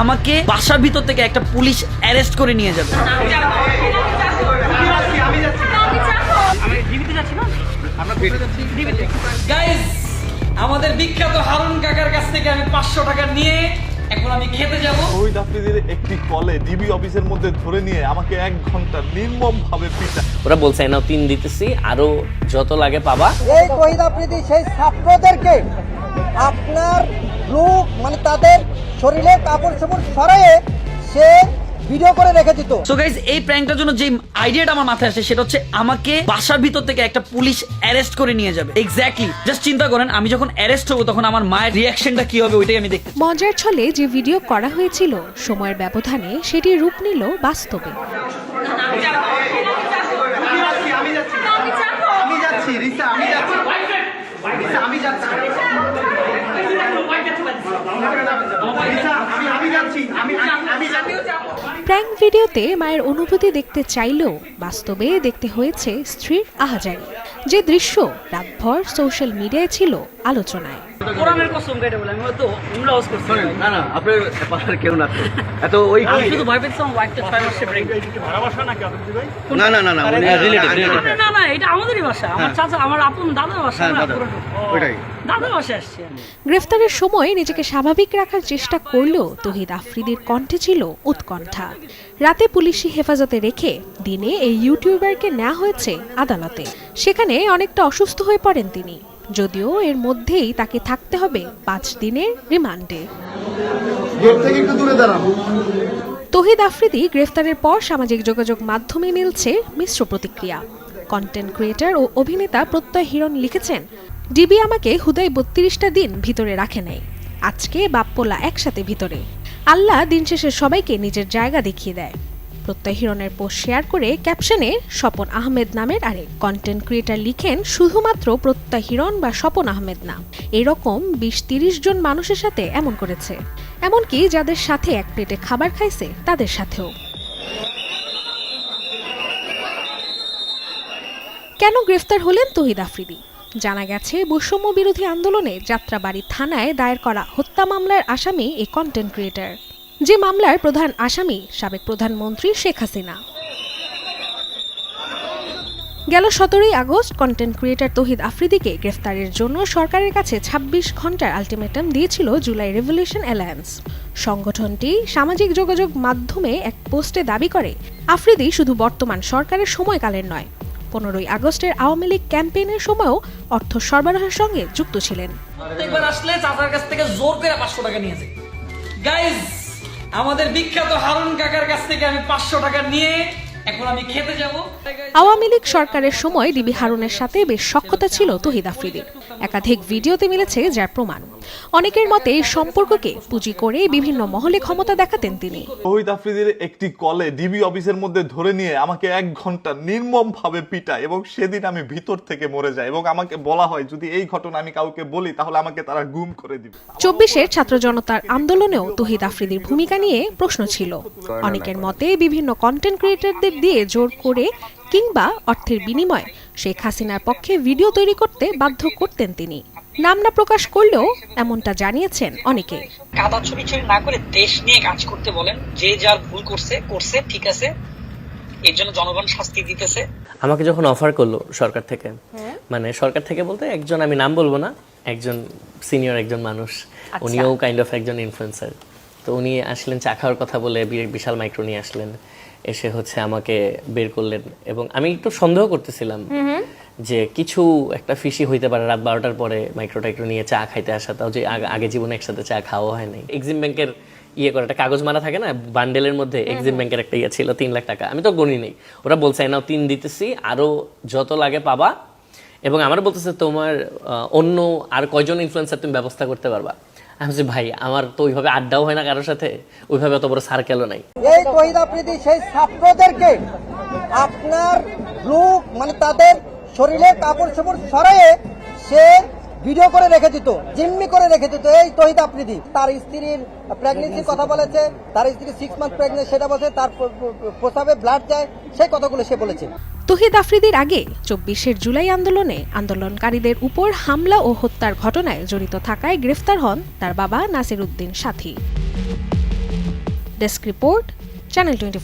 আমাকে বাসার ভিতর থেকে একটা পুলিশ অ্যারেস্ট করে নিয়ে যাবে। গাইস আমাদের বিখ্যাত হারুন কাকার কাছ থেকে আমি পাঁচশো টাকা নিয়ে এখন আমি খেতে যাব। আফ্রিদির একটি কলে ডিবি অফিসের মধ্যে ধরে নিয়ে আমাকে এক ঘণ্টা নির্মম ভাবে পিটা ওরা বলছে নাও তিন দিতেছি আরও যত লাগে পাবা। এই শহীদ আফ্রিদি সেই ছাত্রদেরকে আপনার লুক মানে তাদের শরীরে কাপড় চোপড় সরাইয়ে সে ভিডিও করে রেখে দিত সো গাইজ এই প্র্যাঙ্কটার জন্য যে আইডিয়াটা আমার মাথায় আসে সেটা হচ্ছে আমাকে বাসার ভিতর থেকে একটা পুলিশ অ্যারেস্ট করে নিয়ে যাবে। এক্স্যাক্টলি জাস্ট চিন্তা করেন আমি যখন অ্যারেস্ট হব তখন আমার মায়ের রিয়াকশনটা কি হবে ওইটাই আমি দেখতে। মজার ছলে যে ভিডিও করা হয়েছিল সময়ের ব্যবধানে সেটি রূপ নিল বাস্তবে। প্র্যাঙ্ক ভিডিওতে মায়ের অনুভূতি দেখতে চাইলেও বাস্তবে দেখতে হয়েছে স্ত্রীর আহাজারি। যে দৃশ্য রাতভর সোশ্যাল মিডিয়ায় ছিল আলোচনায়। কোরআনের কসম কেটে বলে আমি হয়তো উমরা হাউস করছি। না না আপনার পাড়ার কেউ না। এত ওই আমি শুধু ভয় পেয়েছিলাম ওয়াইফটা ছয় মাসে ব্রেক না না না না না না এটা আমাদেরই বাসা আমার চাচা আমার আপন দাদার বাসা হ্যাঁ দাদা। ওইটাই। গ্রেফতারের সময় নিজেকে স্বাভাবিক রাখার চেষ্টা করলেও তহিদ আফ্রিদির কণ্ঠে ছিল উৎকণ্ঠা। রাতে পুলিশি হেফাজতে রেখে দিনে এই ইউটিউবারকে নেওয়া হয়েছে আদালতে। সেখানে অনেকটা অসুস্থ হয়ে পড়েন তিনি। যদিও এর মধ্যেই তাকে থাকতে হবে পাঁচ দিনের রিমান্ডে। তহিদ আফ্রিদি গ্রেফতারের পর সামাজিক যোগাযোগ মাধ্যমে মিলছে মিশ্র প্রতিক্রিয়া। কন্টেন্ট ক্রিয়েটর ও অভিনেতা প্রত্যয় হিরণ লিখেছেন, ডিবি আমাকে হুদাই বত্রিশটা দিন ভিতরে রাখে নাই। আজকে বাপ্পোলা একসাথে ভিতরে। আল্লাহ দিন শেষে সবাইকে নিজের জায়গা দেখিয়ে দেয়। প্রত্যয় হিরণের পোস্ট শেয়ার করে ক্যাপশনে স্বপন আহমেদ নামের আরেক কন্টেন্ট ক্রিয়েটার লিখেন, শুধুমাত্র প্রত্যয় হিরণ বা স্বপন আহমেদ না, এরকম বিশ তিরিশ জন মানুষের সাথে এমন করেছে। এমনকি যাদের সাথে এক প্লেটে খাবার খাইছে, তাদের সাথেও। কেন গ্রেফতার হলেন তহিদ আফ্রিদি? জানা গেছে, বৈষম্য বিরোধী আন্দোলনে যাত্রাবাড়ি থানায় দায়ের করা হত্যা মামলার আসামি এই কন্টেন্ট ক্রিয়েটর যে মামলার প্রধান আসামি সাবেক প্রধানমন্ত্রী শেখ হাসিনা। গেল সতেরোই আগস্ট কন্টেন্ট ক্রিয়েটর তহিদ আফ্রিদিকে গ্রেফতারের জন্য সরকারের কাছে ২৬ ঘণ্টার আলটিমেটাম দিয়েছিল জুলাই রেভলিউশন অ্যালায়েন্স সংগঠনটি সামাজিক যোগাযোগ মাধ্যমে এক পোস্টে দাবি করে, আফ্রিদি শুধু বর্তমান সরকারের সময়কালের নয় পনেরোই আগস্টের আওয়ামী লীগ ক্যাম্পেইনের সময়ও অর্থ সরবরাহের সঙ্গে যুক্ত ছিলেন। প্রত্যেকবার আসলে চাচার কাছ থেকে জোর করে পাঁচশো টাকা নিয়েছে। গাইজ আমাদের বিখ্যাত হারুন কাকার কাছ থেকে আমি পাঁচশো টাকা নিয়ে এখন আমি খেতে যাব। আওয়ামী লীগ সরকারের সময় ডিবি হারুনের সাথে বেশ সক্ষতা ছিল তহিদ আফ্রিদির একাধিক ভিডিওতে মিলেছে যার প্রমাণ। অনেকের মতে এই সম্পর্ককে পুঁজি করে বিভিন্ন মহলে ক্ষমতা দেখাতেন তিনি। শহীদ আফ্রিদির একটি কলে ডিবি অফিসের মধ্যে ধরে নিয়ে আমাকে এক ঘণ্টা নির্মম ভাবে পিটায় এবং সেদিন আমি ভিতর থেকে মরে যাই এবং আমাকে বলা হয় যদি এই ঘটনা আমি কাউকে বলি তাহলে আমাকে তারা গুম করে দিবে। চব্বিশের ছাত্র জনতার আন্দোলনেও তহিদ আফ্রিদির ভূমিকা নিয়ে প্রশ্ন ছিল। অনেকের মতে বিভিন্ন কন্টেন্ট ক্রিয়েটরদের দিয়ে জোর করে কিংবা অর্থের বিনিময়ে শেখ হাসিনার পক্ষে ভিডিও তৈরি করতে বাধ্য করতেন তিনি। নাম না প্রকাশ করলেও এমনটা জানিয়েছেন অনেকে। কাদা ছবি ছবি না করে দেশ নিয়ে কাজ করতে বলেন যে যার ভুল করছে করছে ঠিক আছে এর জন্য জনগণ শাস্তি দিতেছে। আমাকে যখন অফার করল সরকার থেকে মানে সরকার থেকে বলতে একজন আমি নাম বলব না একজন সিনিয়র একজন মানুষ উনিও কাইন্ড অফ একজন ইনফ্লুয়েন্সার তো উনি আসলেন চা খাওয়ার কথা বলে বিশাল মাইক্রো নিয়ে আসলেন। এসে হচ্ছে আমাকে বের করলেন এবং আমি একটু সন্দেহ করতেছিলাম যে কিছু একটা ফিসি হইতে পারে রাত বারোটার পরে মাইক্রো টাইক্রো নিয়ে চা খাইতে আসা তাও যে আগে- জীবনে একসাথে চা খাওয়া হয় নাই। এক্সিম ব্যাংকের ইয়ে করে একটা কাগজ মারা থাকে না বান্ডেলের মধ্যে এক্সিম ব্যাংকের একটা ইয়ে ছিল তিন লাখ টাকা। আমি তো গণি নেই। ওরা বলছে নাও তিন দিতেছি আরও যত লাগে পাবা। এবং আমার বলতেছে তোমার অন্য আর কয়জন ইনফ্লুয়েন্সার তুমি ব্যবস্থা করতে পারবা? আমি বলছি ভাই আমার তো ওইভাবে আড্ডাও হয় না কারোর সাথে। ওইভাবে অত বড় সার্কেলও নাই। এই শহীদ আফ্রিদি সেই ছাত্রদেরকে আপনার লুক মানে তাদের শরীরে কাপড় চোপড় সরাইয়ে সে ভিডিও করে রেখে দিত জিম্মি করে রেখে দিত। এই তহিদ আফ্রিদি তার স্ত্রীর প্রেগনেন্সির কথা বলেছে তার স্ত্রী সিক্স মান্থ প্রেগনেন্ট সেটা বলছে তার প- প- ব্লাড যায় সেই কথাগুলো সে বলেছে। তহিদ আফ্রিদির আগে চব্বিশের জুলাই আন্দোলনে আন্দোলনকারীদের উপর হামলা ও হত্যার ঘটনায় জড়িত থাকায় গ্রেফতার হন তার বাবা নাসির উদ্দিন সাথী। Desk report, channel twenty